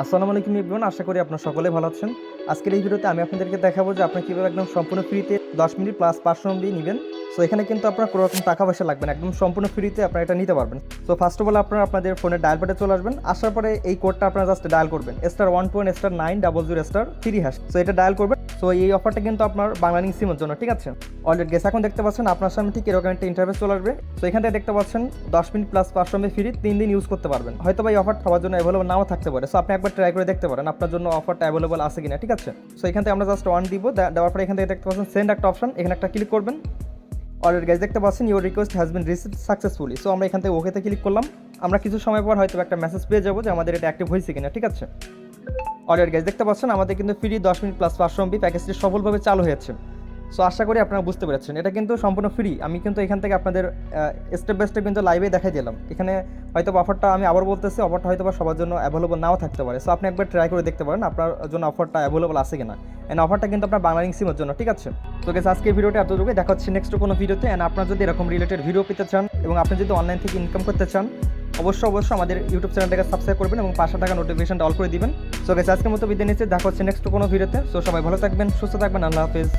আসসালামু আলাইকুম ইবরান আশা করি আপনার সকলে ভালো আছেন। আজকের এই ভিডিওতে আমি আপনাদেরকে দেখাবো যে আপনি কীভাবে একদম সম্পূর্ণ ফ্রিতে দশ মিনিট প্লাস পাঁচশো দিয়ে নেবেন। সো এখানে কিন্তু আপনার কোনো রকম টাকা পয়সা লাগবে না, একদম সম্পূর্ণ ফ্রিতে আপনারা এটা নিতে পারবেন। সো ফার্স্ট অফ অল আপনার আপনাদের ফোনে ডায়াল প্যাডে চলে আসবেন। আসার পরে এই কোডটা আপনারা জাস্ট ডায়াল করবেন। Star one point star nine double zero star three hash so এটা ডায়াল করবেন। সো এই অফারটা কিন্তু আপনার বাংলানিং সিমের জন্য, ঠিক আছে? অলরেডি গেস এখন দেখতে পাচ্ছেন আপনার সামনে ঠিক এরকম একটা ইন্টারভেস চলে আসবে। সো এখান থেকে দেখতে পাচ্ছেন দশ মিনিট প্লাস পাঁচশো এমবি ফ্রি তিন দিন ইউজ করতে পারবেন। হয়তো বা এই অফার সবার জন্য অ্যাভেলেবল নাও থাকতে পারে। সো আপনি একবার ট্রাই করে দেখতে পারেন আপনার জন্য অফারটা অ্যাভেলেবল আছে কিনা, ঠিক আছে? সো এখান থেকে আমরা জাস্ট ওয়ান দিব দেওয়ার পরে এখান থেকে দেখতে পাচ্ছেন সেন্ড একটা অপশন এখানে একটা ক্লিক করবেন। অলরেডি গাইজ দেখতে পাচ্ছেন your request has been receive successfully so আমরা এখান থেকে ওকেতে ক্লিক করলাম। আমরা কিছু সময় পর হয়তো একটা মেসেজ পেয়ে যাব যে আমাদের এটা অ্যাক্টিভ হয়েছে কিনা, ঠিক আছে? অলরেডি গাইজ দেখতে পাচ্ছেন, আমাদের কিন্তু ফ্রি দশ মিনিট প্লাস পাঁচশো এমবি প্যাকেজটি সফলভাবে চালু হয়েছে। সো আশা করি আপনারা বুঝতে পেরেছেন। এটা কিন্তু সম্পূর্ণ ফ্রি আমি কিন্তু এখান থেকে আপনাদের স্টেপ বাই স্টেপ কিন্তু লাইভে দেখাই দিলাম। এখানে হয়তো অফারটা আমি আবার বলতেছি অফারটা হয়তো বা সবার জন্য অ্যাভেলেবল নাও থাকতে পারে। সো আপনি একবার ট্রাই করে দেখতে পারেন, আপনার জন্য অফারটা অ্যাভেলেবল আছে কিনা। এন্ড অফারটা কিন্তু আপনার বাংলালিং সিমের জন্য, ঠিক আছে? তো গেছে আজকের ভিডিওটা এতটুকু দেখা হচ্ছে নেক্সট কোনো ভিডিওতে অ্যান্ড আপনার যদি এরকম রিলেটেড ভিডিও পেতে চান এবং আপনি যদি অনলাইন থেকে ইনকাম করতে চান অবশ্যই অবশ্যই আমাদের ইউটিউব চ্যানেলটাকে সাবস্ক্রাইব করবেন এবং পাশে থাকা নোটিফিকেশনটা অল করে দিবেন। সো গেছে আজকের মতো বিদায় নিচ্ছে, দেখা হচ্ছে নেক্সট কোনো ভিডিওতে সো সবাই ভালো থাকবেন, সুস্থ থাকবেন, আল্লাহ হাফিজ।